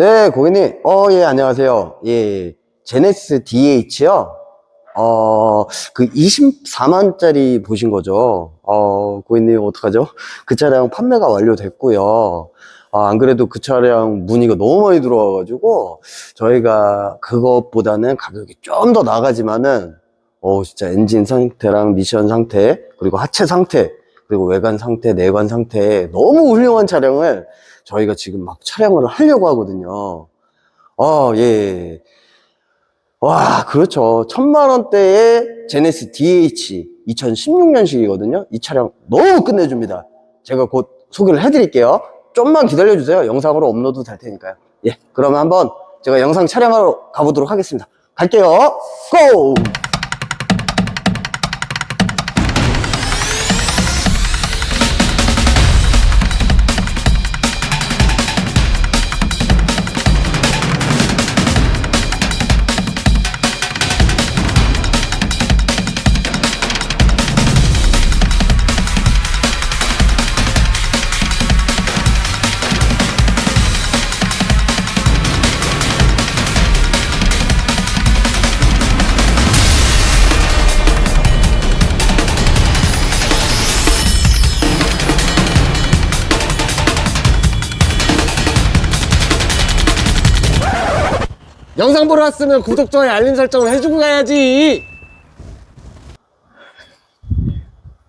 네, 고객님. 어, 예, 안녕하세요. 예, 제네시스 DH요. 어, 그 24만짜리 보신 거죠? 어, 고객님, 어떡하죠? 그 차량 판매가 완료됐고요. 아, 안 그래도 그 차량 문의가 너무 많이 들어와가지고, 저희가 그것보다는 가격이 좀 더 나가지만은, 어, 진짜 엔진 상태랑 미션 상태, 그리고 하체 상태, 그리고 외관 상태, 내관 상태, 너무 훌륭한 차량을 저희가 지금 막 촬영을 하려고 하거든요. 아, 예. 와, 그렇죠. 천만 원대의 제네스 DH 2016년식이거든요. 이 차량 너무 끝내줍니다. 제가 곧 소개를 해드릴게요. 좀만 기다려주세요. 영상으로 업로드 될 테니까요. 예. 그러면 한번 제가 영상 촬영하러 가보도록 하겠습니다. 갈게요. 고! 영상 보러 왔으면 구독, 좋아요, 알림 설정을 해주고 가야지.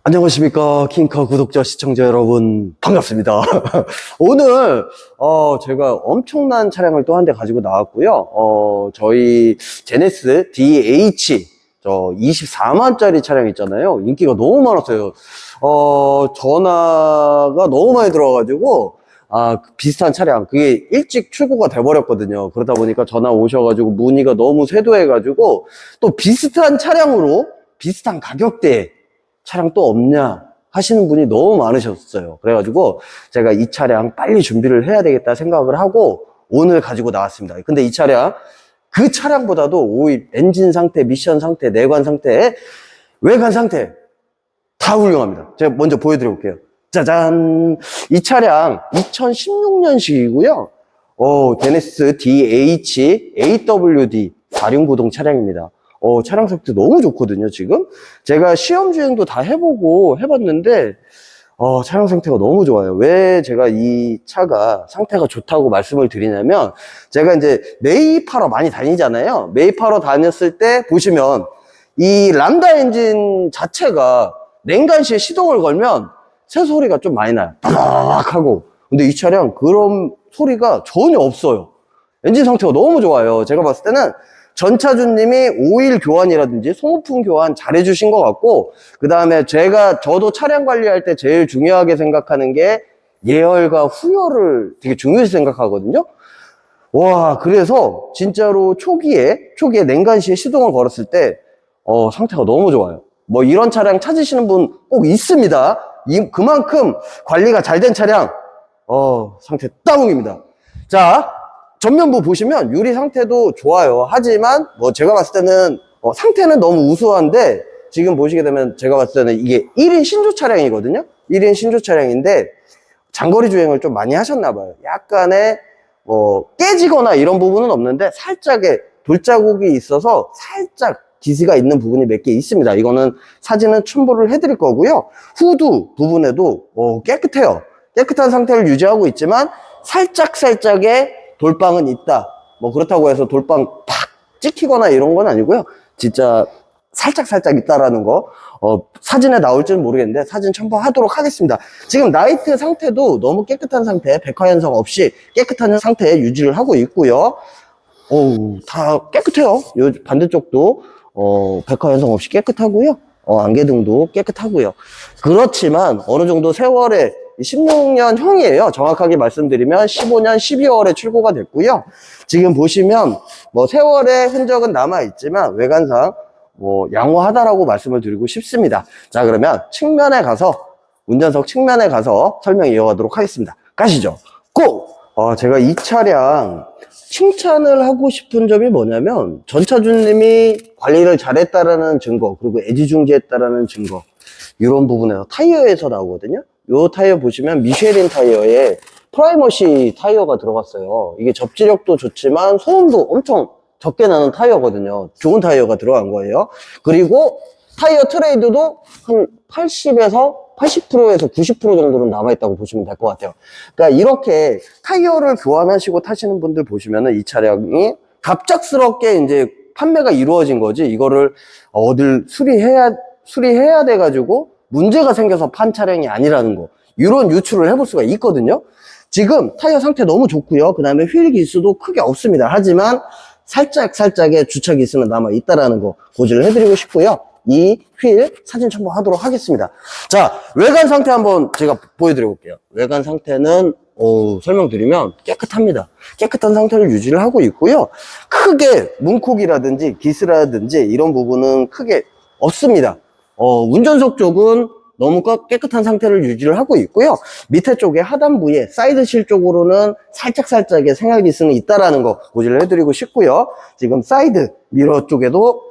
안녕하십니까 킹카 구독자 시청자 여러분. 반갑습니다. 오늘 어 제가 엄청난 차량을 또 한 대 가지고 나왔고요. 어 저희 제네스 DH 저 24만짜리 차량 있잖아요. 인기가 너무 많았어요. 어 전화가 너무 많이 들어와가지고 아 비슷한 차량 그게 일찍 출고가 돼 버렸거든요 그러다 보니까 전화 오셔가지고 문의가 너무 쇄도해가지고 또 비슷한 차량으로 비슷한 가격대에 차량 또 없냐 하시는 분이 너무 많으셨어요. 그래가지고 제가 이 차량 빨리 준비를 해야 되겠다 생각을 하고 오늘 가지고 나왔습니다. 근데 이 차량 그 차량보다도 오히려 엔진 상태, 미션 상태, 내관 상태, 외관 상태 다 훌륭합니다. 제가 먼저 보여드려 볼게요. 짜잔! 이 차량 2016년식이고요. 어, 데네스 DH AWD 4륜 구동 차량입니다. 어, 차량 상태 너무 좋거든요, 지금. 제가 시험 주행도 다 해보고 해봤는데, 어, 차량 상태가 너무 좋아요. 왜 제가 이 차가 상태가 좋다고 말씀을 드리냐면, 제가 이제 매입하러 많이 다니잖아요. 매입하러 다녔을 때 보시면, 이 람다 엔진 자체가 냉간 시에 시동을 걸면 새 소리가 좀 많이 나요. 따락 하고. 근데 이 차량 그런 소리가 전혀 없어요. 엔진 상태가 너무 좋아요. 제가 봤을 때는 전차주님이 오일 교환이라든지 소모품 교환 잘해주신 것 같고, 그 다음에 제가, 저도 차량 관리할 때 제일 중요하게 생각하는 게 예열과 후열을 되게 중요시 생각하거든요. 와, 그래서 진짜로 초기에, 초기에 냉간시에 시동을 걸었을 때, 어, 상태가 너무 좋아요. 뭐 이런 차량 찾으시는 분 꼭 있습니다. 이, 그만큼 관리가 잘 된 차량, 어, 상태 다운입니다. 자, 전면부 보시면 유리 상태도 좋아요. 하지만 뭐 제가 봤을 때는 어, 상태는 너무 우수한데 지금 보시게 되면 제가 봤을 때는 이게 1인 신조 차량이거든요. 1인 신조 차량인데 장거리 주행을 좀 많이 하셨나 봐요. 약간의 뭐 깨지거나 이런 부분은 없는데 살짝의 돌자국이 있어서 살짝 기스가 있는 부분이 몇 개 있습니다. 이거는 사진은 첨부를 해드릴 거고요. 후드 부분에도 어, 깨끗해요. 깨끗한 상태를 유지하고 있지만 살짝 살짝의 돌빵은 있다. 뭐 그렇다고 해서 돌빵 팍 찍히거나 이런 건 아니고요. 진짜 살짝 살짝 있다라는 거 어, 사진에 나올지는 모르겠는데 사진 첨부하도록 하겠습니다. 지금 나이트 상태도 너무 깨끗한 상태, 백화 현상 없이 깨끗한 상태에 유지를 하고 있고요. 어우, 다 깨끗해요. 요 반대쪽도 어, 백화 현상 없이 깨끗하고요. 어, 안개등도 깨끗하고요. 그렇지만 어느 정도 세월에 16년 형이에요. 정확하게 말씀드리면 15년 12월에 출고가 됐고요. 지금 보시면 뭐 세월의 흔적은 남아 있지만 외관상 뭐 양호하다라고 말씀을 드리고 싶습니다. 자 그러면 측면에 가서 운전석 측면에 가서 설명 이어가도록 하겠습니다. 가시죠. 고! 어, 제가 이 차량 칭찬을 하고 싶은 점이 뭐냐면 전차주님이 관리를 잘했다라는 증거 그리고 애지중지했다라는 증거 이런 부분에서 타이어에서 나오거든요. 요 타이어 보시면 미쉐린 타이어에 프라이머시 타이어가 들어갔어요. 이게 접지력도 좋지만 소음도 엄청 적게 나는 타이어거든요. 좋은 타이어가 들어간 거예요. 그리고 타이어 트레이드도 한 80에서 80%에서 90% 정도는 남아있다고 보시면 될 것 같아요. 그러니까 이렇게 타이어를 교환하시고 타시는 분들 보시면은 이 차량이 갑작스럽게 이제 판매가 이루어진 거지 이거를 어딜 수리해야 수리해야 돼 가지고 문제가 생겨서 판 차량이 아니라는 거 이런 유추를 해볼 수가 있거든요. 지금 타이어 상태 너무 좋고요. 그 다음에 휠 기수도 크게 없습니다. 하지만 살짝 살짝의 주차 기수는 남아 있다라는 거 고지를 해드리고 싶고요. 이 휠 사진 첨부하도록 하겠습니다. 자 외관 상태 한번 제가 보여드려 볼게요. 외관 상태는 어, 설명드리면 깨끗합니다. 깨끗한 상태를 유지를 하고 있고요. 크게 문콕이라든지 기스라든지 이런 부분은 크게 없습니다. 어, 운전석 쪽은 너무 깨- 깨끗한 상태를 유지를 하고 있고요. 밑에 쪽에 하단부에 사이드실 쪽으로는 살짝살짝의 생활 기스는 있다라는 거 고지를 해드리고 싶고요. 지금 사이드 미러 쪽에도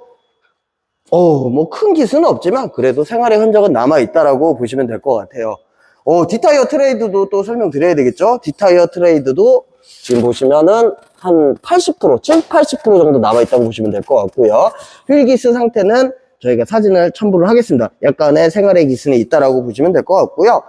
어, 뭐 큰 기스는 없지만 그래도 생활의 흔적은 남아 있다라고 보시면 될 것 같아요. 어, 디타이어 트레이드도 또 설명드려야 되겠죠? 디타이어 트레이드도 지금 보시면은 한 80%, 7, 80% 정도 남아 있다고 보시면 될 것 같고요. 휠기스 상태는 저희가 사진을 첨부를 하겠습니다. 약간의 생활의 기스는 있다라고 보시면 될 것 같고요.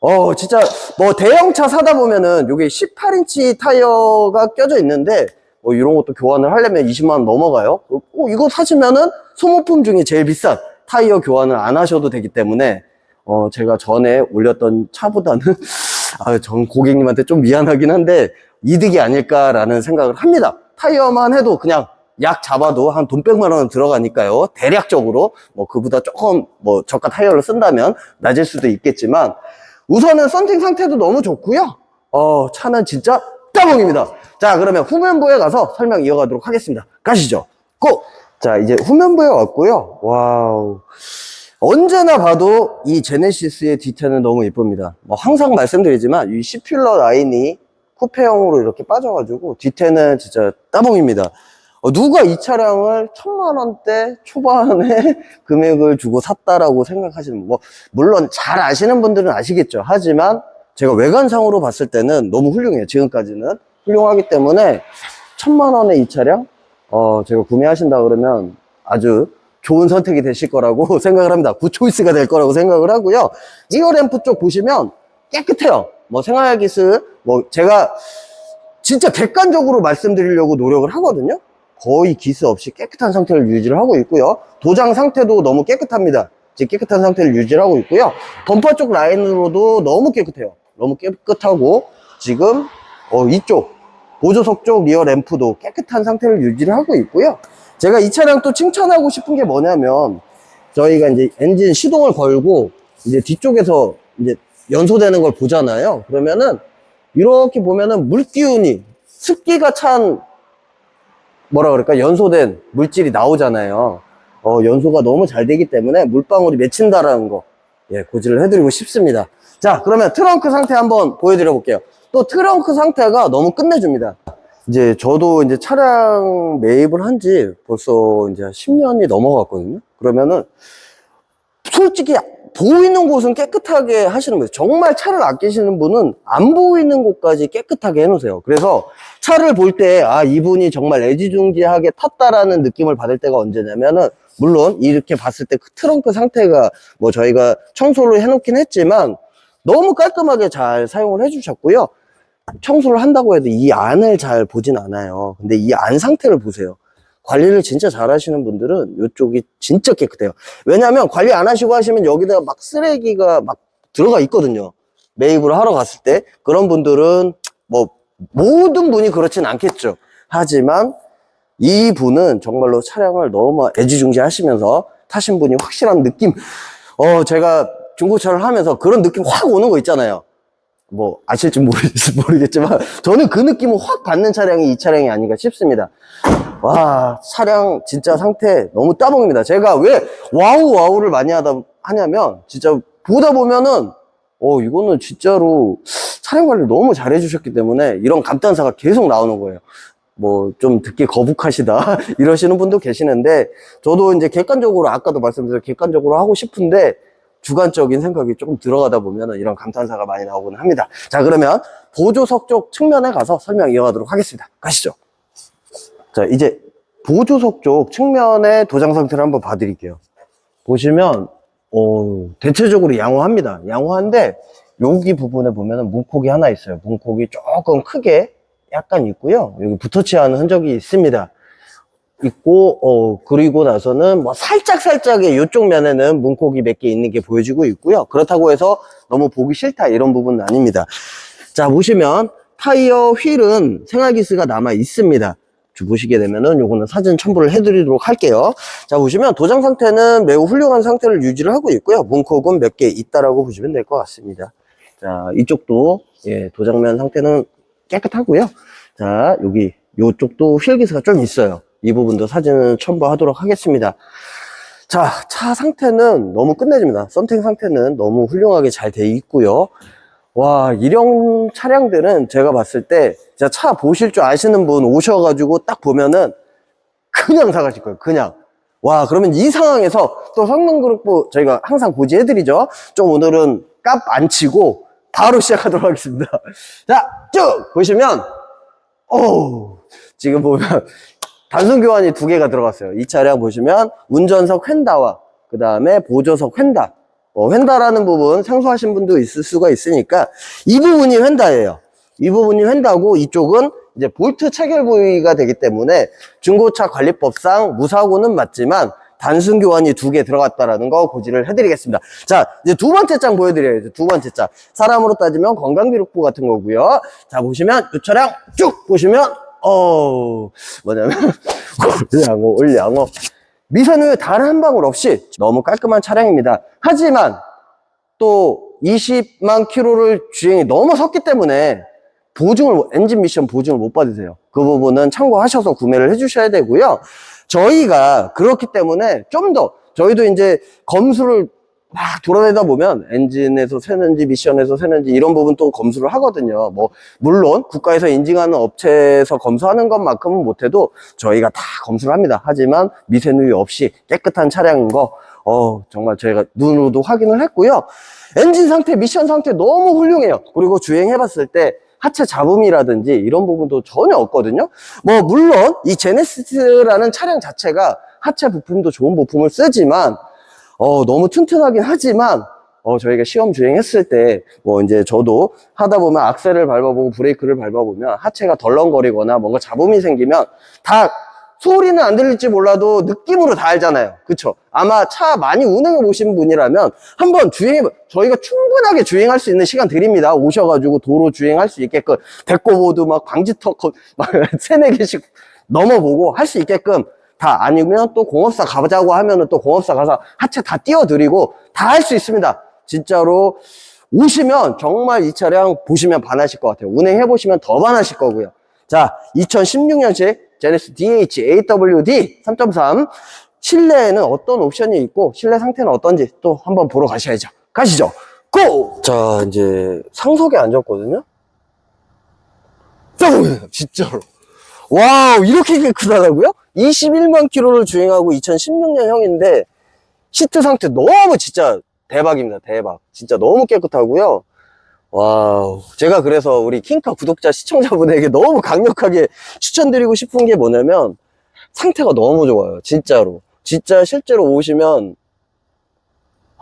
어, 진짜, 뭐, 대형차 사다 보면은, 요게 18인치 타이어가 껴져 있는데, 뭐, 이런 것도 교환을 하려면 20만 원 넘어가요. 어, 이거 사시면은, 소모품 중에 제일 비싼 타이어 교환을 안 하셔도 되기 때문에, 어, 제가 전에 올렸던 차보다는, 아, 전 고객님한테 좀 미안하긴 한데, 이득이 아닐까라는 생각을 합니다. 타이어만 해도 그냥 약 잡아도 한 돈 100만 원 들어가니까요. 대략적으로 뭐 그보다 조금 뭐 저가 타이어를 쓴다면 낮을 수도 있겠지만 우선은 썬팅 상태도 너무 좋고요. 어, 차는 진짜 따봉입니다. 자, 그러면 후면부에 가서 설명 이어가도록 하겠습니다. 가시죠. 고! 자, 이제 후면부에 왔고요. 와우. 언제나 봐도 이 제네시스의 뒤태는 너무 이쁩니다. 뭐 항상 말씀드리지만 이 시퓰러 라인이 쿠페형으로 이렇게 빠져가지고 뒤태는 진짜 따봉입니다. 어, 누가 이 차량을 천만 원대 초반에 금액을 주고 샀다라고 생각하시는 뭐 물론 잘 아시는 분들은 아시겠죠. 하지만 제가 외관상으로 봤을 때는 너무 훌륭해요. 지금까지는 훌륭하기 때문에 천만 원의 이 차량 어 제가 구매하신다 그러면 아주 좋은 선택이 되실 거라고 생각을 합니다. 굿초이스가 될 거라고 생각을 하고요. 이어 램프 쪽 보시면 깨끗해요. 뭐 생활기스 뭐 제가 진짜 객관적으로 말씀드리려고 노력을 하거든요. 거의 기스 없이 깨끗한 상태를 유지를 하고 있고요. 도장 상태도 너무 깨끗합니다. 깨끗한 상태를 유지를 하고 있고요. 범퍼 쪽 라인으로도 너무 깨끗해요. 너무 깨끗하고 지금 어, 이쪽 보조석 쪽 리어 램프도 깨끗한 상태를 유지를 하고 있고요. 제가 이 차량 또 칭찬하고 싶은 게 뭐냐면 저희가 이제 엔진 시동을 걸고 이제 뒤쪽에서 이제 연소되는 걸 보잖아요. 그러면은 이렇게 보면은 물기운이 습기가 찬 뭐라 그럴까 연소된 물질이 나오잖아요. 어, 연소가 너무 잘 되기 때문에 물방울이 맺힌다라는 거 예, 고지를 해드리고 싶습니다. 자, 그러면 트렁크 상태 한번 보여드려 볼게요. 또 트렁크 상태가 너무 끝내줍니다. 이제 저도 이제 차량 매입을 한 지 벌써 이제 10년이 넘어갔거든요. 그러면은 솔직히 보이는 곳은 깨끗하게 하시는 거예요. 정말 차를 아끼시는 분은 안 보이는 곳까지 깨끗하게 해놓으세요. 그래서 차를 볼 때, 아, 이분이 정말 애지중지하게 탔다라는 느낌을 받을 때가 언제냐면은, 물론 이렇게 봤을 때 그 트렁크 상태가 뭐 저희가 청소를 해놓긴 했지만, 너무 깔끔하게 잘 사용을 해주셨고요. 청소를 한다고 해도 이 안을 잘 보진 않아요. 근데 이 안 상태를 보세요. 관리를 진짜 잘 하시는 분들은 이쪽이 진짜 깨끗해요. 왜냐하면 관리 안 하시고 하시면 여기다가 막 쓰레기가 막 들어가 있거든요. 매입을 하러 갔을 때 그런 분들은 뭐 모든 분이 그렇진 않겠죠. 하지만 이 분은 정말로 차량을 너무 애지중지 하시면서 타신 분이 확실한 느낌. 어 제가 중고차를 하면서 그런 느낌 확 오는 거 있잖아요. 뭐 아실지 모르- 모르 겠지만 저는 그 느낌을 확 받는 차량이 이 차량이 아닌가 싶습니다. 와 차량 진짜 상태 너무 따봉입니다. 제가 왜 와우 와우를 많이 하다 하냐면 진짜 보다 보면은 어 이거는 진짜로 차량 관리 너무 잘 해주셨기 때문에 이런 감탄사가 계속 나오는 거예요. 뭐 좀 듣기 거북하시다 이러시는 분도 계시는데 저도 이제 객관적으로 아까도 말씀드린 객관적으로 하고 싶은데 주관적인 생각이 조금 들어가다 보면 이런 감탄사가 많이 나오곤 합니다. 자, 그러면 보조석 쪽 측면에 가서 설명 이어가도록 하겠습니다. 가시죠. 자, 이제 보조석 쪽 측면의 도장 상태를 한번 봐드릴게요. 보시면, 어, 대체적으로 양호합니다. 양호한데, 여기 부분에 보면은 문콕이 하나 있어요. 문콕이 조금 크게 약간 있고요. 여기 붙어치하는 흔적이 있습니다. 있고, 어, 그리고 나서는 뭐 살짝살짝의 이쪽 면에는 문콕이 몇 개 있는 게 보여지고 있고요. 그렇다고 해서 너무 보기 싫다 이런 부분은 아닙니다. 자, 보시면 타이어 휠은 생활기스가 남아 있습니다. 주 보시게 되면은 요거는 사진 첨부를 해드리도록 할게요. 자, 보시면 도장 상태는 매우 훌륭한 상태를 유지를 하고 있고요. 문콕은 몇 개 있다라고 보시면 될 것 같습니다. 자, 이쪽도 예, 도장면 상태는 깨끗하고요. 자, 여기 요쪽도 휠기스가 좀 있어요. 이 부분도 사진을 첨부하도록 하겠습니다. 자, 차 상태는 너무 끝내줍니다. 썬팅 상태는 너무 훌륭하게 잘 돼 있고요. 와, 이런 차량들은 제가 봤을 때, 진짜 차 보실 줄 아시는 분 오셔가지고 딱 보면은 그냥 사가실 거예요. 그냥. 와, 그러면 이 상황에서 또 성능 그룹부 저희가 항상 고지해드리죠. 좀 오늘은 값 안 치고 바로 시작하도록 하겠습니다. 자, 쭉 보시면, 오, 지금 보면 단순 교환이 두 개가 들어갔어요. 이 차량 보시면 운전석 휀다와 그 다음에 보조석 휀다. 어, 휀다라는 부분 생소하신 분도 있을 수가 있으니까 이 부분이 휀다예요. 이 부분이 휀다고 이쪽은 이제 볼트 체결 부위가 되기 때문에 중고차 관리법상 무사고는 맞지만 단순 교환이 두 개 들어갔다라는 거 고지를 해드리겠습니다. 자, 이제 두 번째 장 보여드려야죠. 두 번째 장. 사람으로 따지면 건강기록부 같은 거고요. 자, 보시면 이 차량 쭉 보시면 어 뭐냐면 올양호 올양호 미세누유 단한 방울 없이 너무 깔끔한 차량입니다. 하지만 또 20만 킬로를 주행이 넘어섰기 때문에 보증을 엔진 미션 보증을 못 받으세요. 그 부분은 참고하셔서 구매를 해주셔야 되고요. 저희가 그렇기 때문에 좀 더 저희도 이제 검수를 막 돌아다니다 보면 엔진에서 새는지 미션에서 새는지 이런 부분 또 검수를 하거든요. 뭐 물론 국가에서 인증하는 업체에서 검수하는 것만큼은 못해도 저희가 다 검수를 합니다. 하지만 미세누유 없이 깨끗한 차량인 거 어, 정말 저희가 눈으로도 확인을 했고요. 엔진 상태, 미션 상태 너무 훌륭해요. 그리고 주행해봤을 때 하체 잡음이라든지 이런 부분도 전혀 없거든요. 뭐 물론 이 제네시스라는 차량 자체가 하체 부품도 좋은 부품을 쓰지만 어, 너무 튼튼하긴 하지만, 어, 저희가 시험 주행했을 때, 뭐, 이제 저도 하다 보면 악셀을 밟아보고 브레이크를 밟아보면 하체가 덜렁거리거나 뭔가 잡음이 생기면 다 소리는 안 들릴지 몰라도 느낌으로 다 알잖아요. 그쵸? 아마 차 많이 운행해 보신 분이라면 한번 주행해, 저희가 충분하게 주행할 수 있는 시간 드립니다. 오셔가지고 도로 주행할 수 있게끔 데코보드 막 방지턱 막 세네 개씩 넘어보고 할 수 있게끔 다 아니면 또 공업사 가자고 하면은 또 공업사 가서 하체 다 띄워드리고 다 할 수 있습니다. 진짜로 오시면 정말 이 차량 보시면 반하실 것 같아요. 운행해 보시면 더 반하실 거고요. 자, 2016년식 제네스 DH AWD 3.3 실내에는 어떤 옵션이 있고 실내 상태는 어떤지 또 한번 보러 가셔야죠. 가시죠. 고! 자, 이제 상석에 앉았거든요. 진짜로. 와우, 이렇게 깨끗하다고요? 21만 킬로를 주행하고 2016년 형인데, 시트 상태 너무 진짜 대박입니다. 대박. 진짜 너무 깨끗하고요. 와우. 제가 그래서 우리 킹카 구독자 시청자분에게 너무 강력하게 추천드리고 싶은 게 뭐냐면, 상태가 너무 좋아요. 진짜로. 진짜 실제로 오시면,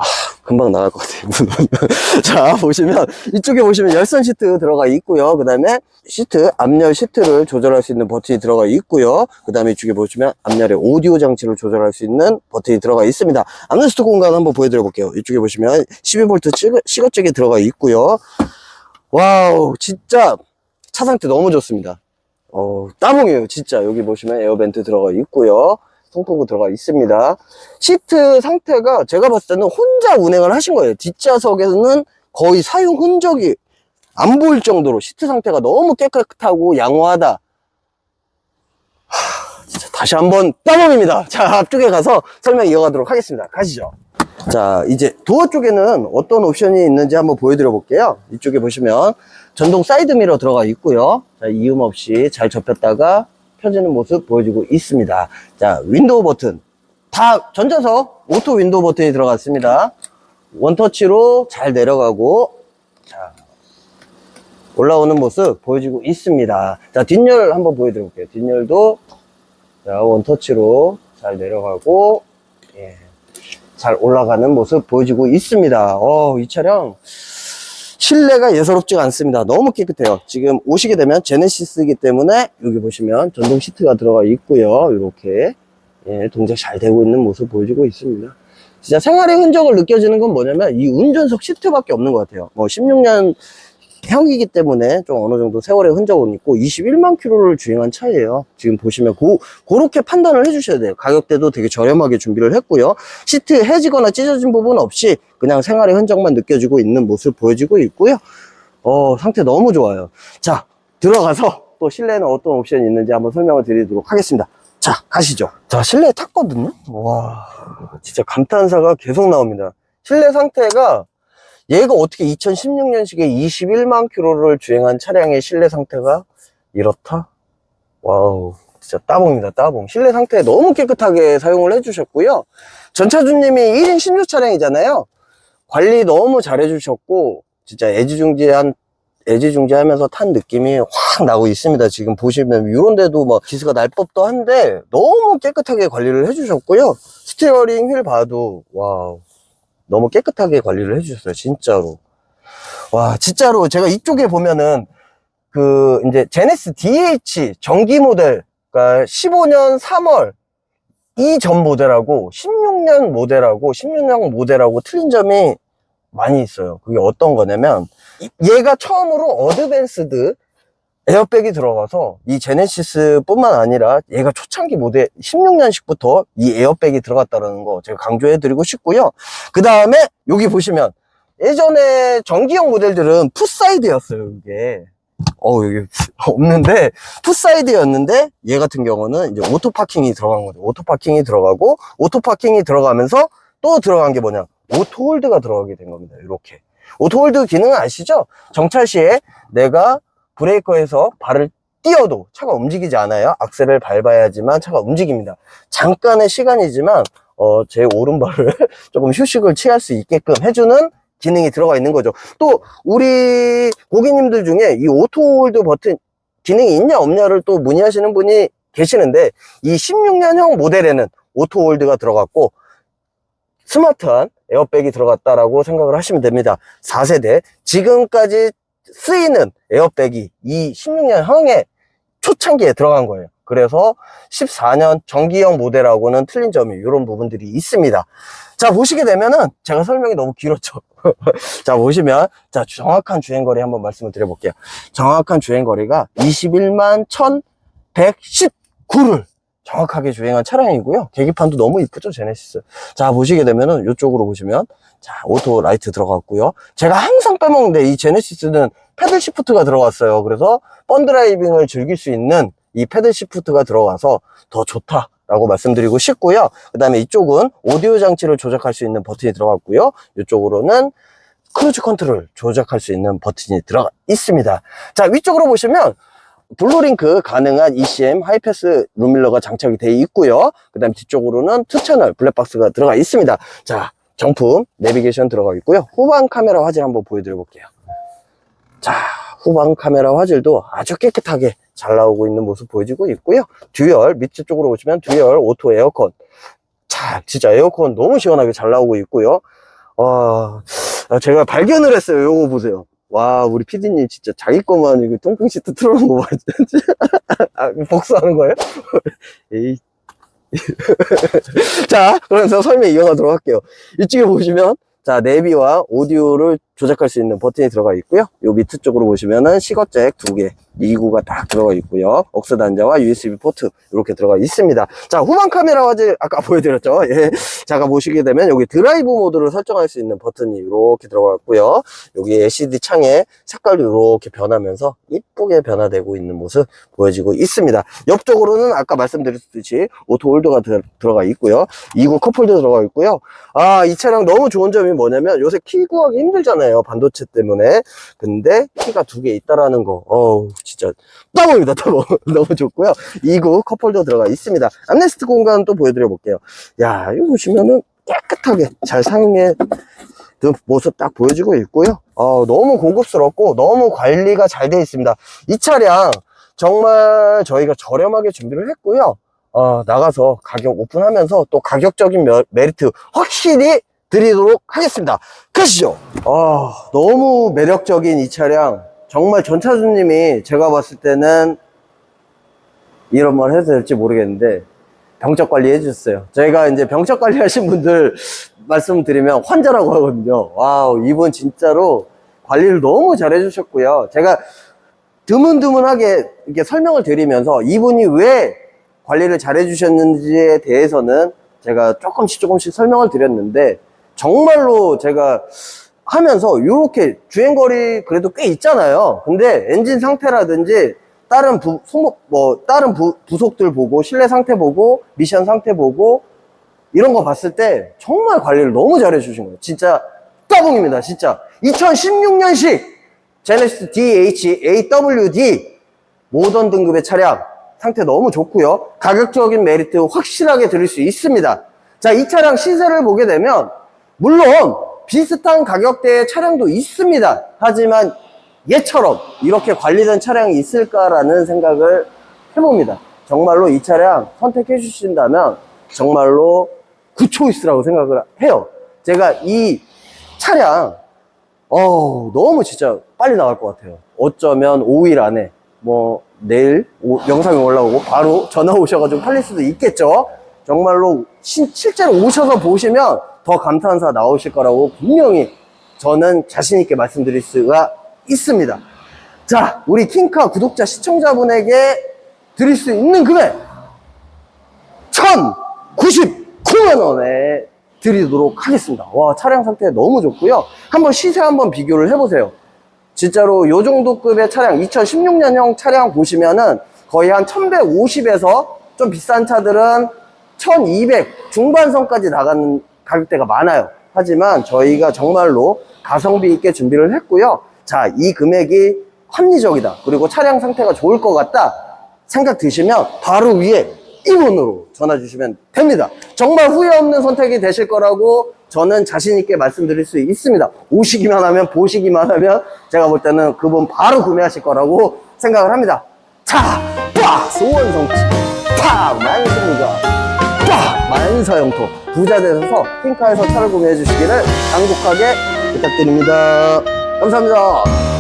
아, 금방 나갈 것 같아요. 자, 보시면, 이쪽에 보시면 열선 시트 들어가 있고요. 그 다음에 시트, 앞열 시트를 조절할 수 있는 버튼이 들어가 있고요. 그 다음에 이쪽에 보시면 앞열에 오디오 장치를 조절할 수 있는 버튼이 들어가 있습니다. 암레스트 공간 한번 보여드려 볼게요. 이쪽에 보시면 12V 시거잭이 들어가 있고요. 와우, 진짜 차 상태 너무 좋습니다. 어, 따봉이에요. 진짜. 여기 보시면 에어벤트 들어가 있고요. 송풍구 들어가 있습니다. 시트 상태가 제가 봤을 때는 혼자 운행을 하신 거예요. 뒷좌석에서는 거의 사용 흔적이 안 보일 정도로 시트 상태가 너무 깨끗하고 양호하다. 다시 한번 따봉입니다. 자, 앞쪽에 가서 설명 이어가도록 하겠습니다. 가시죠. 자, 이제 도어 쪽에는 어떤 옵션이 있는지 한번 보여드려 볼게요. 이쪽에 보시면 전동 사이드미러 들어가 있고요. 자, 이음 없이 잘 접혔다가 펴지는 모습 보여주고 있습니다. 자, 윈도우 버튼. 다 전자석 오토 윈도우 버튼이 들어갔습니다. 원터치로 잘 내려가고, 자, 올라오는 모습 보여주고 있습니다. 자, 뒷열 한번 보여드릴게요. 뒷열도, 자, 원터치로 잘 내려가고, 예, 잘 올라가는 모습 보여주고 있습니다. 어, 이 차량, 실내가 예사롭지가 않습니다. 너무 깨끗해요. 지금 오시게 되면 제네시스이기 때문에 여기 보시면 전동 시트가 들어가 있고요. 이렇게 예, 동작 잘 되고 있는 모습 보여주고 있습니다. 진짜 생활의 흔적을 느껴지는 건 뭐냐면 이 운전석 시트밖에 없는 것 같아요. 뭐 16년 형이기 때문에 좀 어느 정도 세월의 흔적은 있고 21만 킬로를 주행한 차예요. 지금 보시면 고, 그렇게 판단을 해주셔야 돼요. 가격대도 되게 저렴하게 준비를 했고요. 시트 해지거나 찢어진 부분 없이 그냥 생활의 흔적만 느껴지고 있는 모습 보여지고 있고요. 어, 상태 너무 좋아요. 자, 들어가서 또 실내에는 어떤 옵션이 있는지 한번 설명을 드리도록 하겠습니다. 자, 가시죠. 자, 실내에 탔거든요. 와, 진짜 감탄사가 계속 나옵니다. 실내 상태가 얘가 어떻게 2016년식에 21만 킬로를 주행한 차량의 실내 상태가 이렇다? 와우, 진짜 따봉입니다, 따봉. 실내 상태 너무 깨끗하게 사용을 해주셨고요. 전차주님이 1인 신조 차량이잖아요. 관리 너무 잘해주셨고, 진짜 애지중지한, 애지중지하면서 탄 느낌이 확 나고 있습니다. 지금 보시면, 이런 데도 뭐, 기스가 날 법도 한데, 너무 깨끗하게 관리를 해주셨고요. 스티어링 휠 봐도, 와우. 너무 깨끗하게 관리를 해주셨어요, 진짜로. 와, 진짜로 제가 이쪽에 보면은 그 이제 제네스 DH 전기 모델, 그러니까 15년 3월 이 전 모델하고 16년 모델하고 16년 모델하고 틀린 점이 많이 있어요. 그게 어떤 거냐면 이- 얘가 처음으로 어드밴스드 에어백이 들어가서 이 제네시스뿐만 아니라 얘가 초창기 모델 16년식부터 이 에어백이 들어갔다는 거 제가 강조해드리고 싶고요. 그 다음에 여기 보시면 예전에 전기형 모델들은 풋사이드였어요, 이게. 어, 여기 없는데, 풋사이드였는데, 얘 같은 경우는 이제 오토파킹이 들어간 거죠. 오토파킹이 들어가고, 오토파킹이 들어가면서 또 들어간 게 뭐냐. 오토홀드가 들어가게 된 겁니다. 이렇게. 오토홀드 기능은 아시죠? 정찰 시에 내가 브레이커에서 발을 띄어도 차가 움직이지 않아요. 악셀을 밟아야지만 차가 움직입니다. 잠깐의 시간이지만, 어, 제 오른발을 조금 휴식을 취할 수 있게끔 해주는 기능이 들어가 있는 거죠. 또 우리 고객님들 중에 이 오토홀드 버튼 기능이 있냐 없냐를 또 문의하시는 분이 계시는데 이 16년형 모델에는 오토홀드가 들어갔고 스마트한 에어백이 들어갔다라고 생각을 하시면 됩니다. 4세대 지금까지 쓰이는 에어백이 이 16년형의 초창기에 들어간 거예요. 그래서 14년 전기형 모델하고는 틀린 점이 이런 부분들이 있습니다. 자 보시게 되면은 제가 설명이 너무 길었죠. 자 보시면 자 정확한 주행거리 한번 말씀을 드려볼게요. 정확한 주행거리가 21만 1119를 정확하게 주행한 차량이고요. 계기판도 너무 이쁘죠 제네시스. 자 보시게 되면은 이쪽으로 보시면 자 오토 라이트 들어갔고요. 제가 항상 빼먹는데 이 제네시스는 패들 시프트가 들어갔어요. 그래서 펀 드라이빙을 즐길 수 있는 이 패들 시프트가 들어가서 더 좋다. 라고 말씀드리고 싶고요. 그 다음에 이쪽은 오디오 장치를 조작할 수 있는 버튼이 들어갔고요. 이쪽으로는 크루즈 컨트롤 조작할 수 있는 버튼이 들어가 있습니다. 자, 위쪽으로 보시면 블루링크 가능한 ECM 하이패스 룸밀러가 장착이 되어 있고요. 그 다음에 뒤쪽으로는 투채널 블랙박스가 들어가 있습니다. 자, 정품 내비게이션 들어가 있고요. 후방 카메라 화질 한번 보여드려 볼게요. 자, 후방 카메라 화질도 아주 깨끗하게 잘 나오고 있는 모습 보여지고 있고요. 듀얼, 밑에 쪽으로 보시면 듀얼 오토 에어컨. 자, 진짜 에어컨 너무 시원하게 잘 나오고 있고요. 와, 아, 제가 발견을 했어요. 요거 보세요. 와, 우리 피디님 진짜 자기 거만 이거 통풍 시트 틀어놓은 거 봤지? 아, 복수하는 거예요? 에이. 자, 그러면서 설명 이어가도록 할게요. 이쪽에 보시면, 자, 내비와 오디오를 조작할 수 있는 버튼이 들어가 있고요. 요 밑에 쪽으로 보시면은 시거잭 두 개, 2구가 딱 들어가 있고요. 억스 단자와 USB 포트 이렇게 들어가 있습니다. 자, 후방 카메라 화질 아까 보여드렸죠? 예. 자가 보시게 되면 여기 드라이브 모드를 설정할 수 있는 버튼이 이렇게 들어가 있고요. 여기 LCD 창에 색깔도 이렇게 변하면서 이쁘게 변화되고 있는 모습 보여지고 있습니다. 옆쪽으로는 아까 말씀드렸듯이 오토 홀더가 들- 들어가 있고요. 2구 컵홀더 들어가 있고요. 아, 이 차량 너무 좋은 점이 뭐냐면 요새 키 구하기 힘들잖아요. 반도체 때문에. 근데 키가 두 개 있다라는 거. 어우, 진짜 따봉입니다. 따봉. 너무 좋고요. 2구 컵홀더 들어가 있습니다. 암레스트 공간 또 보여드려 볼게요. 야, 이거 보시면은 깨끗하게 잘 사용해 그 모습 딱 보여주고 있고요. 어, 너무 고급스럽고 너무 관리가 잘 되어 있습니다. 이 차량 정말 저희가 저렴하게 준비를 했고요. 어, 나가서 가격 오픈하면서 또 가격적인 며- 메리트 확실히 드리도록 하겠습니다. 가시죠. 아, 너무 매력적인 이 차량. 정말 전차주님이 제가 봤을 때는 이런 말 해도 될지 모르겠는데 병적 관리 해주셨어요. 저희가 이제 병적 관리 하신 분들 말씀드리면 환자라고 하거든요. 와우, 이분 진짜로 관리를 너무 잘 해주셨고요. 제가 드문드문하게 이렇게 설명을 드리면서 이분이 왜 관리를 잘 해주셨는지에 대해서는 제가 조금씩 조금씩 설명을 드렸는데 정말로 제가 하면서 이렇게 주행거리 그래도 꽤 있잖아요. 근데 엔진 상태라든지 다른 부, 소모, 뭐, 다른 부, 부속들 보고, 실내 상태 보고, 미션 상태 보고, 이런 거 봤을 때 정말 관리를 너무 잘해 주신 거예요. 진짜 따봉입니다. 진짜. 2016년식 제네시스 DH AWD 모던 등급의 차량 상태 너무 좋고요. 가격적인 메리트 확실하게 드릴 수 있습니다. 자, 이 차량 시세를 보게 되면 물론 비슷한 가격대의 차량도 있습니다. 하지만 얘처럼 이렇게 관리된 차량이 있을까라는 생각을 해봅니다. 정말로 이 차량 선택해 주신다면 정말로 굿초이스라고 생각을 해요. 제가 이 차량 어 너무 진짜 빨리 나갈 것 같아요. 어쩌면 5일 안에 뭐 내일 오- 영상이 올라오고 바로 전화 오셔가지고 팔릴 수도 있겠죠. 정말로 신- 실제로 오셔서 보시면 더 감탄사 나오실 거라고 분명히 저는 자신 있게 말씀드릴 수가 있습니다. 자, 우리 킹카 구독자 시청자분에게 드릴 수 있는 금액 1,099만 원에 드리도록 하겠습니다. 와, 차량 상태 너무 좋고요. 한번 시세 한번 비교를 해보세요. 진짜로 요 정도 급의 차량, 2016년형 차량 보시면은 거의 한 1150에서 좀 비싼 차들은 1200 중반선까지 나가는 가격대가 많아요. 하지만 저희가 정말로 가성비 있게 준비를 했고요. 자, 이 금액이 합리적이다. 그리고 차량 상태가 좋을 것 같다. 생각 드시면 바로 위에 이번으로 전화 주시면 됩니다. 정말 후회 없는 선택이 되실 거라고 저는 자신 있게 말씀드릴 수 있습니다. 오시기만 하면 보시기만 하면 제가 볼 때는 그분 바로 구매하실 거라고 생각을 합니다. 자, 빠 소원 성취, 파 만승 가, 빠 만사형통 부자 되셔서 핑카에서 차를 구매해 주시기를 간곡하게 부탁드립니다. 감사합니다.